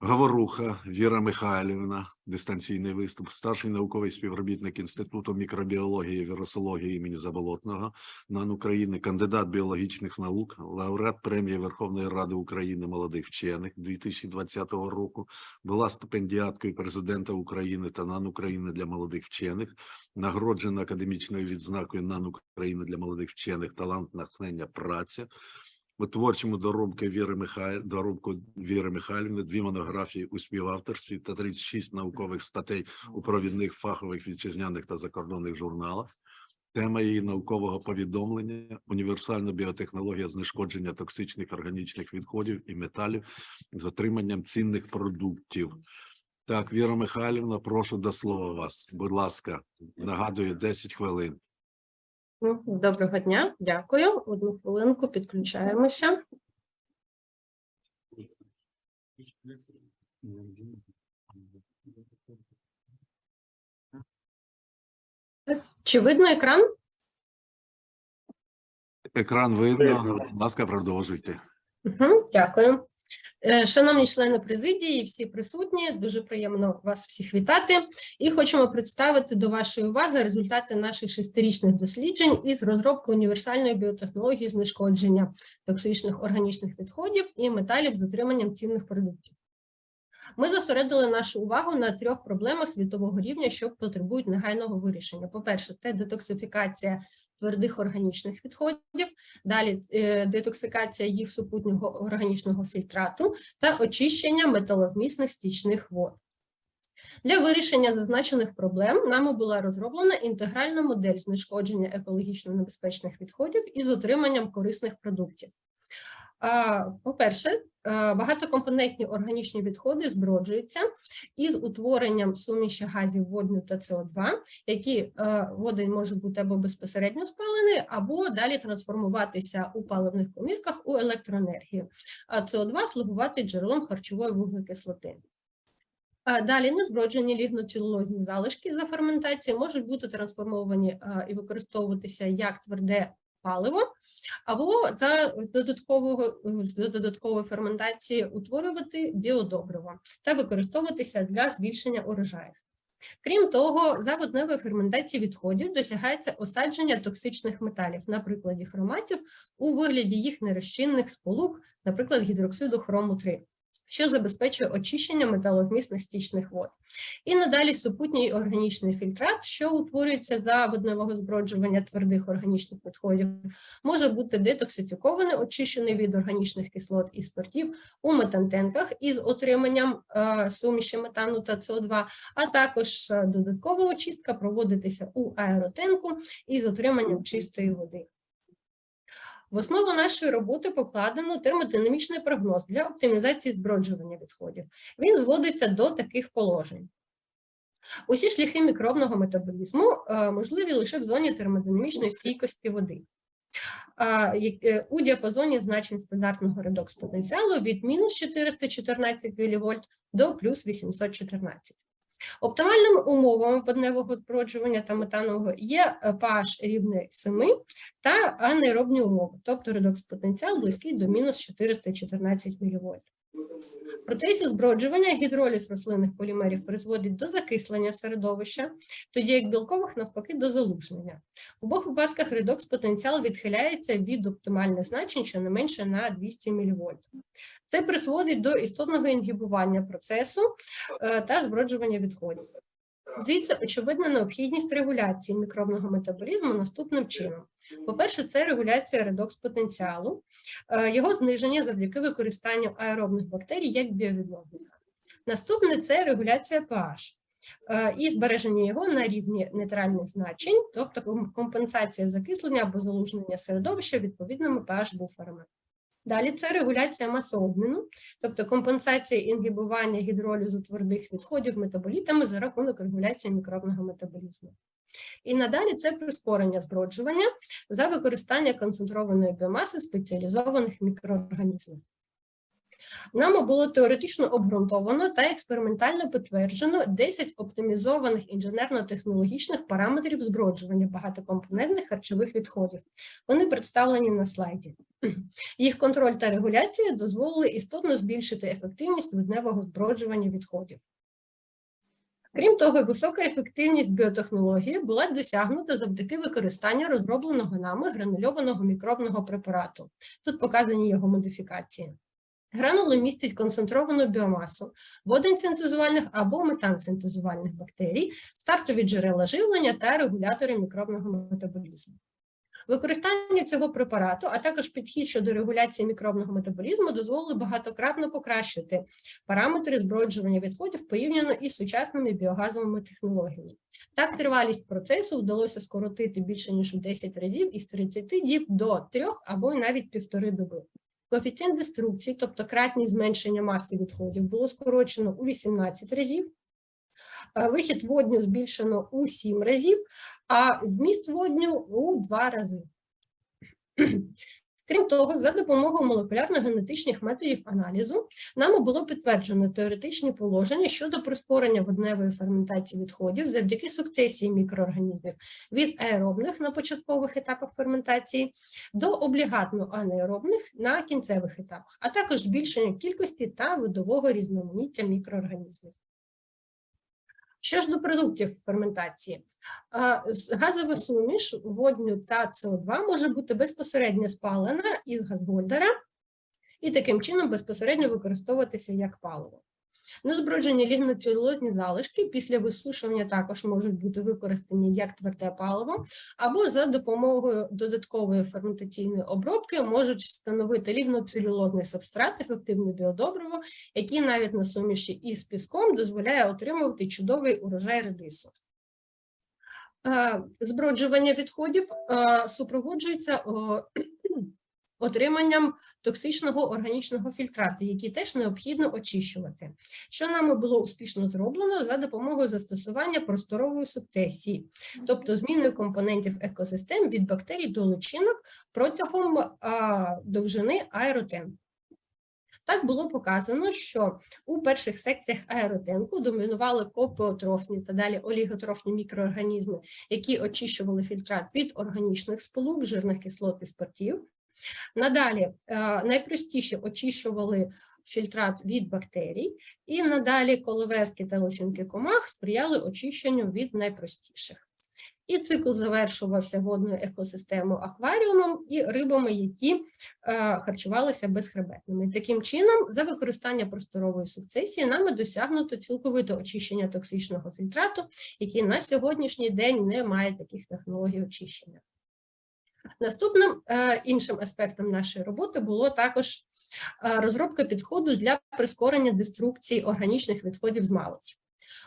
Говоруха Віра Михайлівна, дистанційний виступ, старший науковий співробітник Інституту мікробіології і вірусології імені Заболотного, НАН України, кандидат біологічних наук, лауреат премії Верховної Ради України молодих вчених 2020 року, була стипендіаткою президента України та НАН України для молодих вчених, нагороджена академічною відзнакою НАН України для молодих вчених талант натхнення праця. У творчому доробку Віри Михайль... доробку Віри Михайлівни дві монографії у співавторстві та 36 наукових статей у провідних фахових вітчизняних та закордонних журналах. Тема її наукового повідомлення універсальна біотехнологія знешкодження токсичних органічних відходів і металів з отриманням цінних продуктів. Так, Віра Михайлівна, прошу до слова вас. Будь ласка, нагадую 10 хвилин. Доброго дня, дякую. Одну хвилинку підключаємося. Чи видно екран? Екран видно. Видно. Будь ласка, продовжуйте. Угу, дякую. Е, Шановні члени президії, всі присутні, дуже приємно вас всіх вітати. І хочемо представити до вашої уваги результати наших шестирічних досліджень із розробки універсальної біотехнології знешкодження токсичних органічних відходів і металів з отриманням цінних продуктів. Ми зосередили нашу увагу на трьох проблемах світового рівня, що потребують негайного вирішення. По-перше, це детоксифікація твердих органічних відходів, далі е, детоксикація їх супутнього органічного фільтрату та очищення металовмісних стічних вод. Для вирішення зазначених проблем нами була розроблена інтегральна модель знешкодження екологічно небезпечних відходів із отриманням корисних продуктів. По-перше, багатокомпонентні органічні відходи зброджуються із утворенням суміші газів водню та СО2, які е, водень може бути або безпосередньо спалений, або далі трансформуватися у паливних комірках у електроенергію, а СО2 слугувати джерелом харчової вуглекислоти. Далі незброджені лігноцелулозні залишки за ферментації можуть бути трансформовані е, і використовуватися як тверде паливо, або за додаткового додаткової ферментації утворювати біодобриво та використовуватися для збільшення урожаїв. Крім того, за водневої ферментації відходів досягається осадження токсичних металів, на прикладі хроматів у вигляді їх нерозчинних сполук, наприклад, гідроксиду хрому 3 що забезпечує очищення металовмісних стічних вод. І надалі супутній органічний фільтрат, що утворюється за водневого зброджування твердих органічних відходів, може бути детоксифікований, очищений від органічних кислот і спиртів у метантенках із отриманням е, суміші метану та СО2, а також е, додаткова очистка проводитися у аеротенку із отриманням чистої води. В основу нашої роботи покладено термодинамічний прогноз для оптимізації зброджування відходів. Він зводиться до таких положень. Усі шляхи мікробного метаболізму е, можливі лише в зоні термодинамічної стійкості води. Е, У діапазоні значень стандартного редокс-потенціалу від мінус 414 мВ до плюс 814. Оптимальними умовами водневого зброджування та метанового є е, pH рівний 7 та анаеробні умови, тобто редокс-потенціал близький до мінус 414 мВ. В процесі зброджування гідроліз рослинних полімерів призводить до закислення середовища, тоді як білкових навпаки до залужнення. В обох випадках редокс-потенціал відхиляється від оптимальних значень щонайменше на 200 мВ. Це призводить до істотного інгібування процесу е, та зброджування відходів. Звідси очевидна необхідність регуляції мікробного метаболізму наступним чином. По-перше, це регуляція редокс-потенціалу, е, його зниження завдяки використанню аеробних бактерій як біовідновника. Наступне це регуляція pH е, і збереження його на рівні нейтральних значень, тобто компенсація закислення або залужнення середовища відповідними pH-буферами. Далі це регуляція масообміну, тобто компенсація інгібування гідролізу твердих відходів метаболітами за рахунок регуляції мікробного метаболізму. І надалі це прискорення зброджування за використання концентрованої біомаси спеціалізованих мікроорганізмів. Нами було теоретично обґрунтовано та експериментально підтверджено 10 оптимізованих інженерно-технологічних параметрів зброджування багатокомпонентних харчових відходів. Вони представлені на слайді. Їх контроль та регуляція дозволили істотно збільшити ефективність водневого зброджування відходів. Крім того, висока ефективність біотехнології була досягнута завдяки використанню розробленого нами гранульованого мікробного препарату. Тут показані його модифікації. Гранули містять концентровану біомасу водень-синтезувальних або метан-синтезувальних бактерій, стартові джерела живлення та регулятори мікробного метаболізму. Використання цього препарату, а також підхід щодо регуляції мікробного метаболізму дозволили багатократно покращити параметри зброджування відходів порівняно із сучасними біогазовими технологіями. Так, тривалість процесу вдалося скоротити більше ніж у 10 разів із 30 діб до 3 або навіть півтори доби. Коефіцієнт деструкції, тобто кратність зменшення маси відходів, було скорочено у 18 разів. Е, Вихід водню збільшено у 7 разів, а вміст водню у 2 рази. Крім того, за допомогою молекулярно-генетичних методів аналізу нами було підтверджено теоретичні положення щодо прискорення водневої ферментації відходів завдяки сукцесії мікроорганізмів від аеробних на початкових етапах ферментації до облігатно анаеробних на кінцевих етапах, а також збільшення кількості та видового різноманіття мікроорганізмів. Що ж до продуктів ферментації, газова суміш водню та СО2 може бути безпосередньо спалена із газгольдера і таким чином безпосередньо використовуватися як паливо. Незброджені лігноцелюлозні залишки після висушування також можуть бути використані як тверде паливо, або за допомогою додаткової ферментаційної обробки можуть становити лігноцелюлозний субстрат, ефективне біодобриво, який навіть на суміші із піском дозволяє отримувати чудовий урожай редису. Е, Зброджування відходів е, супроводжується отриманням токсичного органічного фільтрату, який теж необхідно очищувати. Що нами було успішно зроблено за допомогою застосування просторової сукцесії, тобто зміною компонентів екосистем від бактерій до личинок протягом а, довжини аеротен. Так було показано, що у перших секціях аеротенку домінували копеотрофні та далі оліготрофні мікроорганізми, які очищували фільтрат від органічних сполук, жирних кислот і спиртів. Надалі е, найпростіше очищували фільтрат від бактерій, і надалі коловерські та личинки комах сприяли очищенню від найпростіших. І цикл завершувався водною екосистемою акваріумом і рибами, які е, харчувалися безхребетними. Таким чином, за використання просторової сукцесії нами досягнуто цілковите очищення токсичного фільтрату, який на сьогоднішній день не має таких технологій очищення. Наступним е, іншим аспектом нашої роботи було також е, розробка підходу для прискорення деструкції органічних відходів з малиць.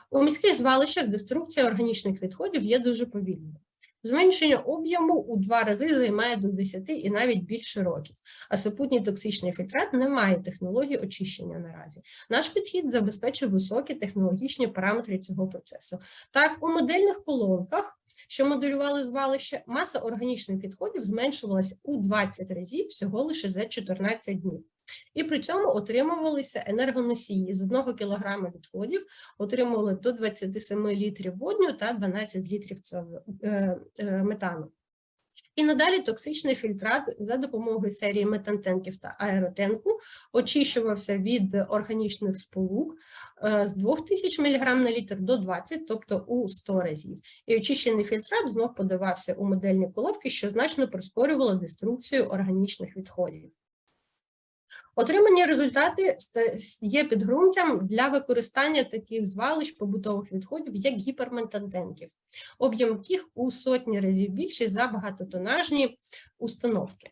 У міських звалищах деструкція органічних відходів є дуже повільною. Зменшення об'єму у два рази займає до 10 і навіть більше років, а супутній токсичний фільтрат не має технології очищення наразі. Наш підхід забезпечує високі технологічні параметри цього процесу. Так, у модельних колонках, що моделювали звалище, маса органічних відходів зменшувалася у 20 разів всього лише за 14 днів. І при цьому отримувалися енергоносії з 1 кг відходів, отримували до 27 літрів водню та 12 літрів СО2 е, е, метану. І надалі токсичний фільтрат за допомогою серії метантенків та аеротенку очищувався від органічних сполук е, з 2000 мг на літр до 20, тобто у 100 разів. І очищений фільтрат знов подавався у модельні коловки, що значно прискорювало деструкцію органічних відходів. Отримані результати є підґрунтям для використання таких звалищ побутових відходів, як гіперментантенків, об'єм яких у сотні разів більший за багатотонажні установки.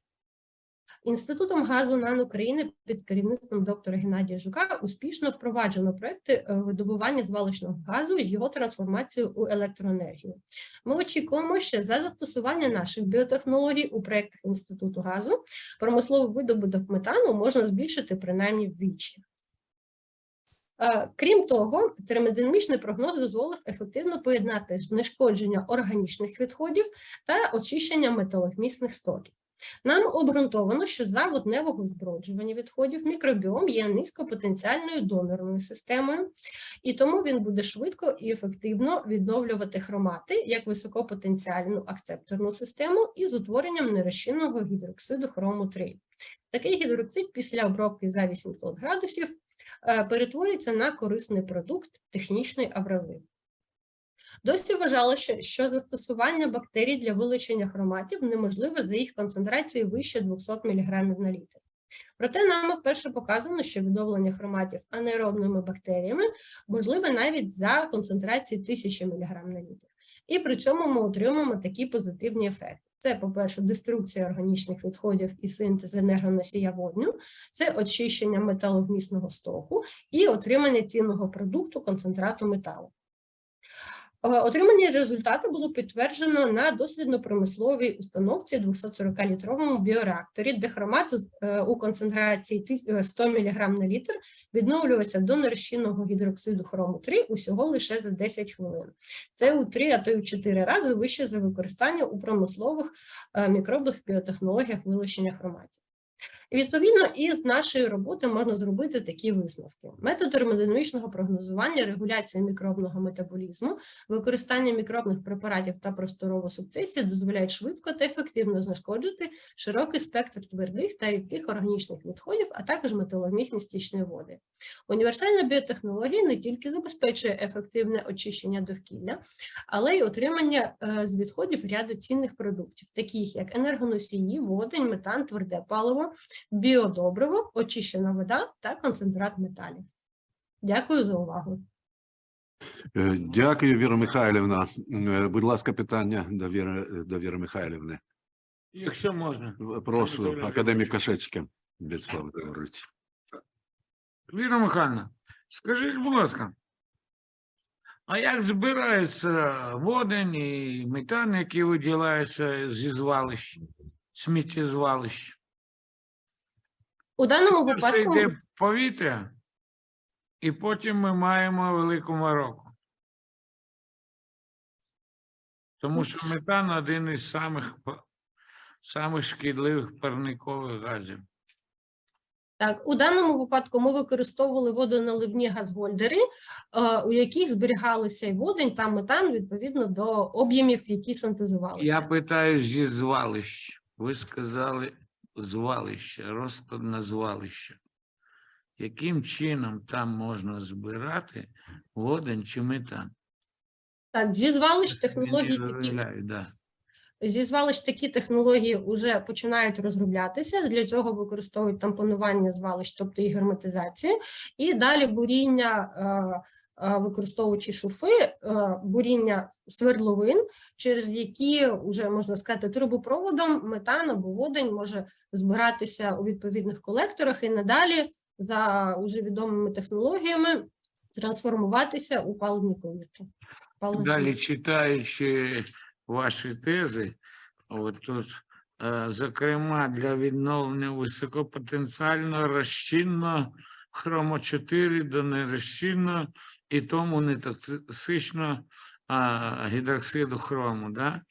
Інститутом газу НАН України під керівництвом доктора Геннадія Жука успішно впроваджено проекти е, видобування звалищного газу з його трансформацією у електроенергію. Ми очікуємо, що за застосування наших біотехнологій у проектах Інституту газу промисловий видобуток метану можна збільшити принаймні вдвічі. Е, Крім того, термодинамічний прогноз дозволив ефективно поєднати знешкодження органічних відходів та очищення металовмісних стоків. Нам обґрунтовано, що за водневого зброджування відходів мікробіом є низькопотенціальною донорною системою, і тому він буде швидко і ефективно відновлювати хромати як високопотенціальну акцепторну систему із утворенням нерозчинного гідроксиду хрому 3. Такий гідроксид після обробки за 800 градусів е, перетворюється на корисний продукт технічної абразив. Досі вважалося, що застосування бактерій для вилучення хроматів неможливе за їх концентрацією вище 200 мг на літр. Проте нам вперше показано, що відновлення хроматів анаеробними бактеріями можливе навіть за концентрації 1000 мг на літр. І при цьому ми отримуємо такі позитивні ефекти. Це, по-перше, деструкція органічних відходів і синтез енергоносія водню, це очищення металовмісного стоку і отримання цінного продукту концентрату металу. Е, Отримані результати було підтверджено на дослідно-промисловій установці 240-літровому біореакторі, де хромат е, у концентрації ти- е, 100 мг на літр відновлювався до нерозчинного гідроксиду хрому 3 усього лише за 10 хвилин. Це у 3, а то й у 4 рази вище за використання у промислових мікробних біотехнологіях вилучення хроматів. І відповідно із нашої роботи можна зробити такі висновки: метод термодинамічного прогнозування, регуляція мікробного метаболізму, використання мікробних препаратів та просторова сукцесія дозволяють швидко та ефективно знешкоджити широкий спектр твердих та рідких органічних відходів, а також металомісні стічні води. Універсальна біотехнологія не тільки забезпечує ефективне очищення довкілля, але й отримання е, з відходів ряду цінних продуктів, таких як енергоносії, водень, метан, тверде паливо, біодобриво, очищена вода та концентрат металів. Дякую за увагу. Е, Дякую, Віра Михайлівна. Е, Будь ласка, питання до Віри, до Віри Михайлівни. Якщо можна. Прошу, академік Кашечки, Вячеслав Григорович. Віра Михайловна, скажіть, будь ласка, а як збирається водень і метан, які виділяються зі звалищ, сміттєзвалищ? У даному випадку йде повітря, і потім ми маємо велику мороку. Тому що метан один із самих, самих шкідливих парникових газів. Так, у даному випадку ми використовували водоналивні газгольдери, е, у яких зберігалися і водень та метан відповідно до об'ємів, які синтезувалися. Я питаю зі звалищ. Ви сказали звалище, розпад на. Яким чином там можна збирати водень чи метан? Так, зі звалищ технології такі да. зі звалищ такі технології вже починають розроблятися. Для цього використовують тампонування звалищ, тобто і герметизацію, і далі буріння. е, Використовуючи шурфи, е, буріння свердловин, через які вже можна сказати трубопроводом метан або водень може збиратися у відповідних колекторах і надалі за уже відомими технологіями трансформуватися у паливні комірки. Паливні Далі читаючи ваші тези, от тут, е, зокрема, для відновлення високопотенціального розчинного хромо 4 до нерозчинного і тому нетоксичного а, гідроксиду хрому. Да?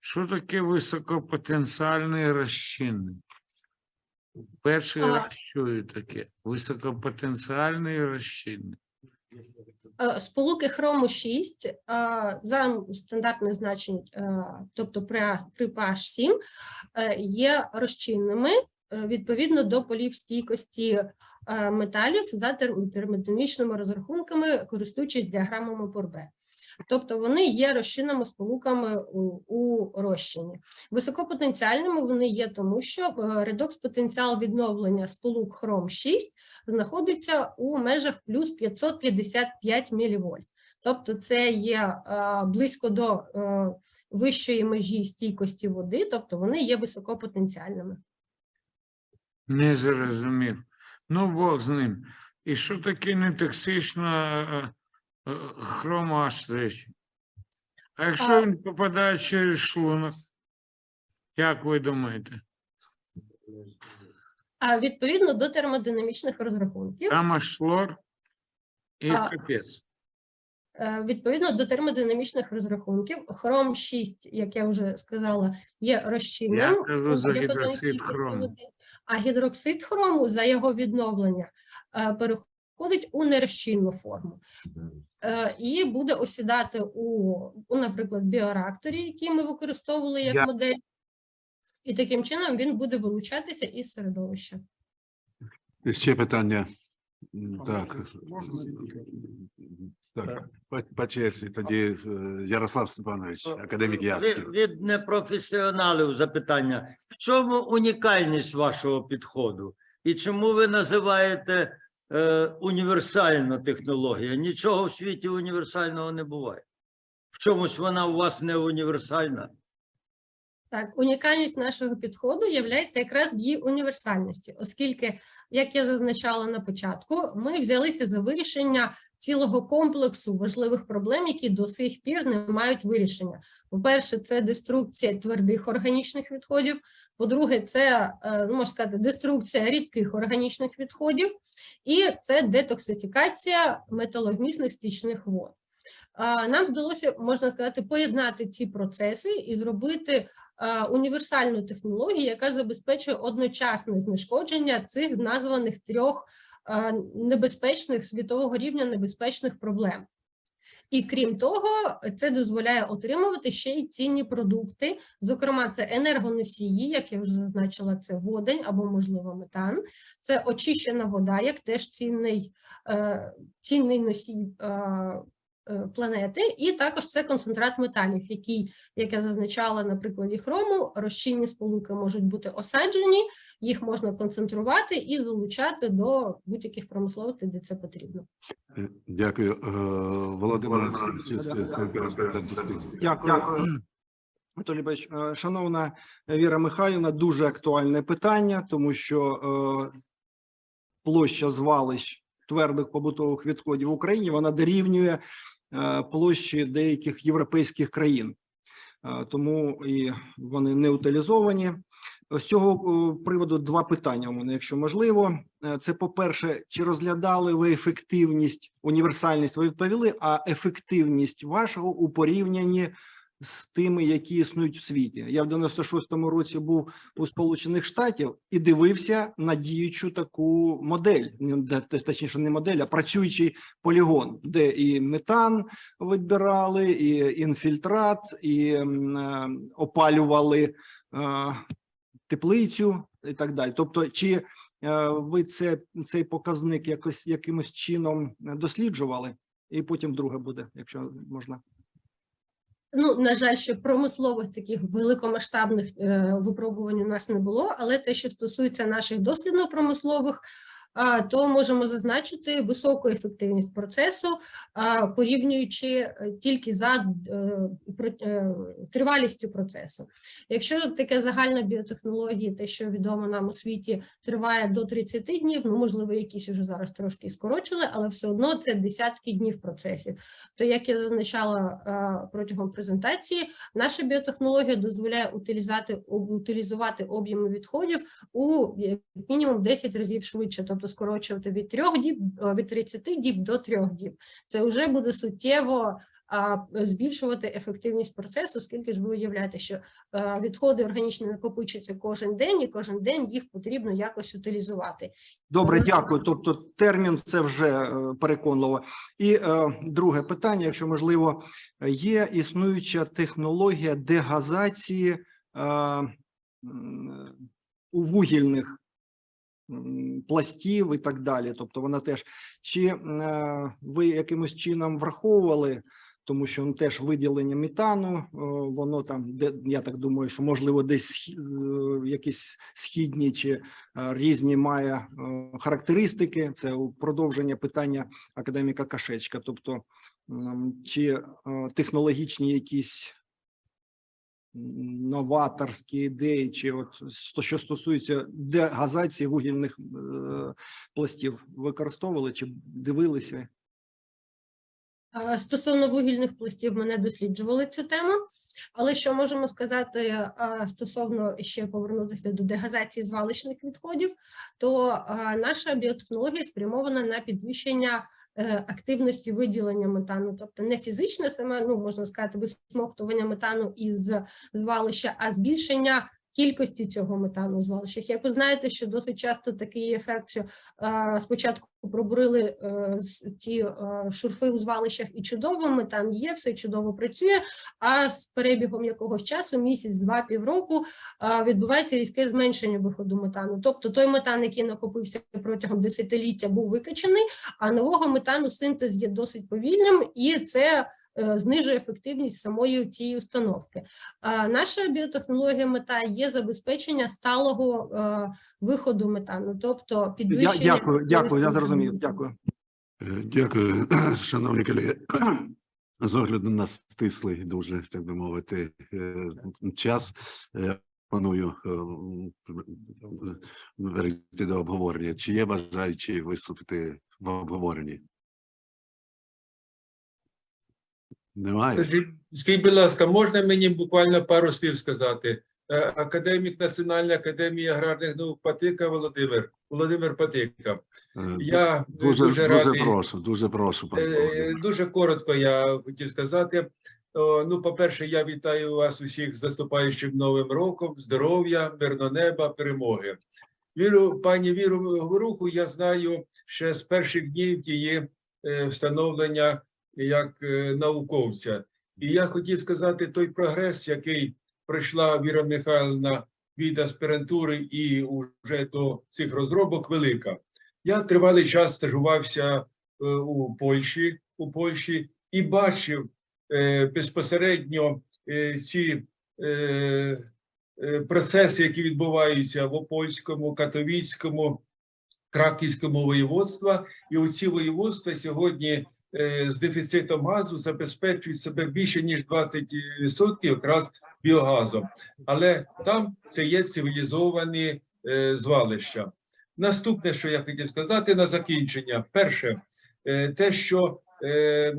Що таке високопотенціальний розчинний? Перший А. раз чую таке. Високопотенціальний розчинний. Е, Сполуки хрому 6 е, за стандартних значень, е, тобто при, при pH 7, е, є розчинними відповідно до полів стійкості металів за терм- термодинамічними розрахунками, користуючись діаграмами Порбе. Тобто вони є розчинними сполуками у, розчині. Високопотенціальними вони є тому, що е, редокс-потенціал відновлення сполук хром 6 знаходиться у межах плюс 555 мВ. Тобто це є е, близько до е, вищої межі стійкості води, тобто вони є високопотенціальними. Не зрозумів. Ну, Бог з ним. І що таке нетоксична е, е, хрома H3? А якщо він попадає через шлунок, як ви думаєте? А відповідно до термодинамічних розрахунків, Там аж хлор і А. капець. Е, Відповідно до термодинамічних розрахунків, хром 6, як я вже сказала, є розчинним. Я кажу за гідроксид хрому. А гідроксид хрому за його відновлення е, переходить у нерозчинну форму е, і буде осідати у, у, наприклад, біореакторі, який ми використовували як Я- модель. І таким чином він буде вилучатися із середовища. Ще питання. Так. Так, по, по черзі тоді е, Ярослав Степанович, академік Ярський. Від, від непрофесіоналів запитання. В чому унікальність вашого підходу? І чому ви називаєте е, універсальну технологію? Нічого в світі універсального не буває. В чомусь вона у вас не універсальна. Так, унікальність нашого підходу є якраз в її універсальності, оскільки, як я зазначала на початку, ми взялися за вирішення цілого комплексу важливих проблем, які до сих пір не мають вирішення. По-перше, це деструкція твердих органічних відходів. По-друге, це е, ну, можна сказати, деструкція рідких органічних відходів, і це детоксифікація металовмісних стічних вод. Нам вдалося, можна сказати, поєднати ці процеси і зробити універсальну технологію, яка забезпечує одночасне знешкодження цих названих трьох небезпечних світового рівня небезпечних проблем. І крім того, це дозволяє отримувати ще й цінні продукти. Зокрема, це енергоносії, як я вже зазначила, це водень або, можливо, метан, це очищена вода, як теж цінний, е, цінний носій е, планети, і також це концентрат металів, який, як я зазначала на прикладі хрому, розчинні сполуки можуть бути осаджені, їх можна концентрувати і залучати до будь-яких промисловостей, де це потрібно. Е, Дякую. Е, Володимир Дякую. Анатолій Бач, шановна Віра Михайлівна, дуже актуальне питання, тому що е, площа звалищ твердих побутових відходів в Україні вона дорівнює е, площі деяких європейських країн, Е, тому і вони не утилізовані. З цього е, приводу два питання у мене, якщо можливо. Е, Це по-перше, чи розглядали ви ефективність, універсальність ви відповіли, а ефективність вашого у порівнянні з тими, які існують в світі. Я в 96-му році був у Сполучених Штатів і дивився на діючу таку модель, де- точніше, не модель, а працюючий полігон, де і метан відбирали, і інфільтрат, і е, опалювали е, теплицю і так далі. Тобто, чи е, ви це, цей показник якось якимось чином досліджували? І потім друге буде, якщо можна. Ну, на жаль, що промислових таких великомасштабних е, випробувань у нас не було, але те, що стосується наших дослідно-промислових, то можемо зазначити високу ефективність процесу, порівнюючи е, тільки за е, е, тривалістю процесу. Якщо таке загальна біотехнологія, те, що відомо нам у світі, триває до 30 днів, ну можливо, якісь уже зараз трошки скорочили, але все одно це десятки днів процесів. То, як я зазначала протягом презентації, наша біотехнологія дозволяє утилізувати об'єми відходів у як мінімум 10 разів швидше, тобто скорочувати від 3 діб, е, від 30 діб до 3 діб. Це вже буде суттєво а, збільшувати ефективність процесу, оскільки ж ви уявляєте, що е, відходи органічні накопичуються кожен день, і кожен день їх потрібно якось утилізувати. Добре, дякую. Тобто термін це вже е, переконливо. І е, друге питання, якщо можливо, є існуюча технологія дегазації е, у вугільних пластів і так далі. Тобто вона теж чи е, ви якимось чином враховували, тому що ну, теж виділення метану, е, воно там, де я так думаю, що можливо десь е, якісь східні чи різні має характеристики. Це продовження питання академіка Кашечка. Тобто, чи технологічні якісь новаторські ідеї, чи от що стосується дегазації вугільних е, пластів, використовували чи дивилися? Стосовно вугільних пластів, ми не досліджували цю тему, але що можемо сказати стосовно ще повернутися до дегазації звалищних відходів, то наша біотехнологія спрямована на підвищення активності виділення метану, тобто не фізичне саме, ну можна сказати, висмоктування метану із звалища, а збільшення кількості цього метану у звалищах. Як ви знаєте, що досить часто такий ефект, що е, спочатку пробурили е, ті е, шурфи у звалищах, і чудово метан є, все чудово працює. А з перебігом якогось часу, місяць, два, півроку, е, відбувається різке зменшення виходу метану. Тобто той метан, який накопився протягом десятиліття, був викачаний, а нового метану синтез є досить повільним, і це знижує ефективність самої цієї установки. Наша біотехнологія мета є забезпечення сталого е, виходу метану, тобто Я, підвищення. дякую, дякую, я зрозумів. Дякую. Е, Дякую, шановні колеги. З огляду на стислий дуже, так би мовити, е, час. е, Планую е, перейти до обговорення. Чи є бажаючі виступити в обговоренні? Немає? Скажіть, будь ласка, можна мені буквально пару слів сказати? Е, Академік Національної академії аграрних наук Патика Володимир. Володимир Патика. Е, Я е, Дуже, дуже, дуже радий. прошу, дуже прошу, пане Е, Дуже коротко я хотів сказати. Ну, по-перше, я вітаю вас усіх з наступаючим новим роком, здоров'я, мирного неба, перемоги. Віру, пані Віру Горуху я знаю ще з перших днів її встановлення як е, науковця. І я хотів сказати той прогрес, який пройшла Віра Михайловна від аспірантури і вже до цих розробок, велика. Я тривалий час стажувався е, у Польщі, у Польщі і бачив е, безпосередньо ці процеси, які відбуваються в Опольському, Катовіцькому, Краківському воєводства. І оці воєводства сьогодні з дефіцитом газу забезпечують себе більше ніж 20% якраз біогазом. Але там це є цивілізовані е, звалища. Наступне, що я хотів сказати на закінчення, перше, е, те, що е,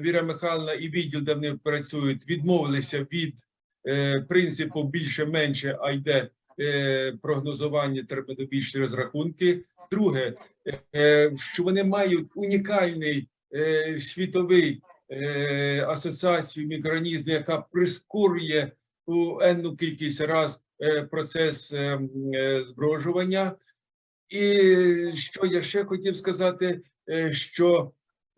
Віра Михайловна і відділ, де вони працюють, відмовилися від е, принципу більше-менше, а йде е, прогнозування термінобічні розрахунки. Друге, е, що вони мають унікальний е, світовий е, асоціацію мікроорганізмів, яка прискорює у енну кількість раз е, процес е, е, зброжування. І що я ще хотів сказати, е, що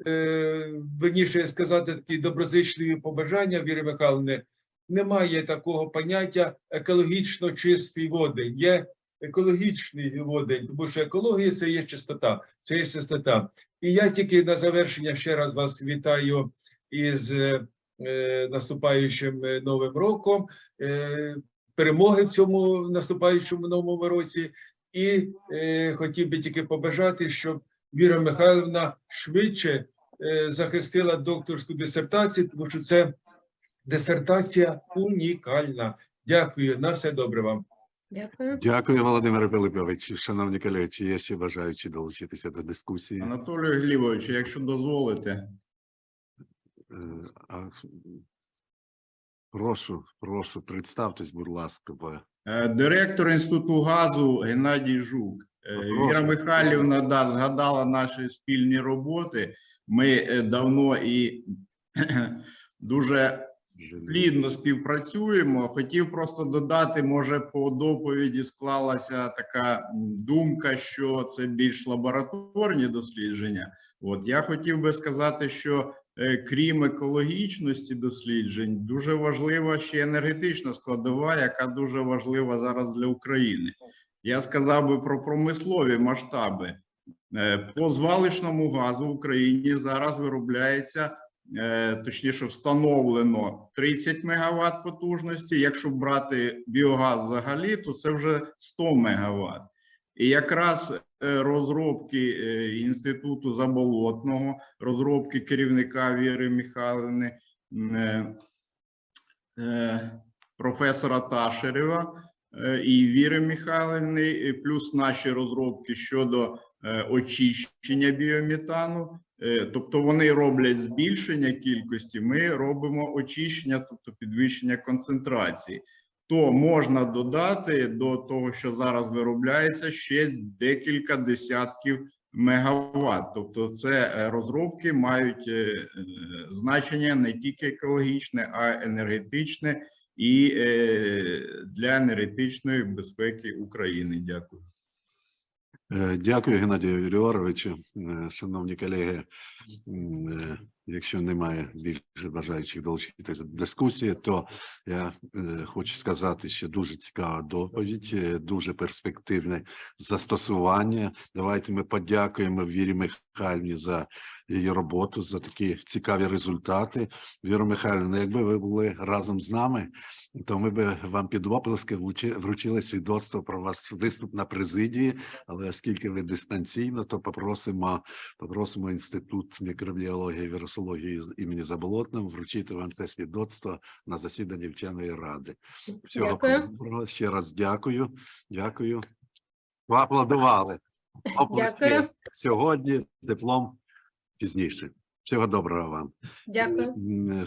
е, верніше сказати такі доброзичливі побажання Віри Михайловни, немає такого поняття екологічно чисті води. Є екологічний водень, тому що екологія це є чистота, це є чистота. І я тільки на завершення ще раз вас вітаю із е, е, наступаючим е, новим роком, е, перемоги в цьому наступаючому новому році. І е, хотів би тільки побажати, щоб Віра Михайловна швидше е, захистила докторську дисертацію, тому що це дисертація унікальна. Дякую, на все добре вам. Дякую. Дякую, Володимире Пилиповичу. Шановні колеги, чи є ще бажаючі долучитися до дискусії? Анатолію Глібовичу, якщо дозволите, Е, а, Прошу, прошу, представтесь, будь ласка. бо- Е, директор інституту газу Геннадій Жук. Е, Прошу. Віра Михайлівна да, згадала наші спільні роботи. Ми е, давно і дуже плідно співпрацюємо. Хотів просто додати, може, по доповіді склалася така думка, що це більш лабораторні дослідження. От я хотів би сказати, що е, крім екологічності досліджень, дуже важлива ще енергетична складова, яка дуже важлива зараз для України. Я сказав би про промислові масштаби. Е, По звалищному газу в Україні зараз виробляється точніше встановлено 30 МВт потужності. Якщо брати біогаз взагалі, то це вже 100 МВт. І якраз е, розробки е, інституту заболотного, розробки керівника Віри Михайлівни, е, е, професора Ташерева е, і Віри Михайлівни, плюс наші розробки щодо е, очищення біометану. Е, Тобто вони роблять збільшення кількості, ми робимо очищення, тобто підвищення концентрації. То можна додати до того, що зараз виробляється, ще декілька десятків мегаватт. Тобто, це е, розробки мають е, е, значення не тільки екологічне, а енергетичне і е, для енергетичної безпеки України. Дякую. Е, Дякую, Геннадію Григоровичу. Е, Шановні колеги, е, якщо немає більше бажаючих долучитися до дискусії, то я хочу сказати, що дуже цікава доповідь, дуже перспективне застосування. Давайте ми подякуємо Вірі Михайлівні за її роботу, за такі цікаві результати. Віра Михайлівна, якби ви були разом з нами, то ми би вам під оплески вручили свідоцтво про вас виступ на президії. Але оскільки ви дистанційно, то попросимо, попросимо інститут мікробіології і вірусології імені Заболотного вручити вам це свідоцтво на засіданні вченої ради. Всього Дякую. доброго. Ще раз дякую. Дякую. Поаплодували. Оплески Дякую. сьогодні, диплом пізніше. Всього доброго вам. Дякую.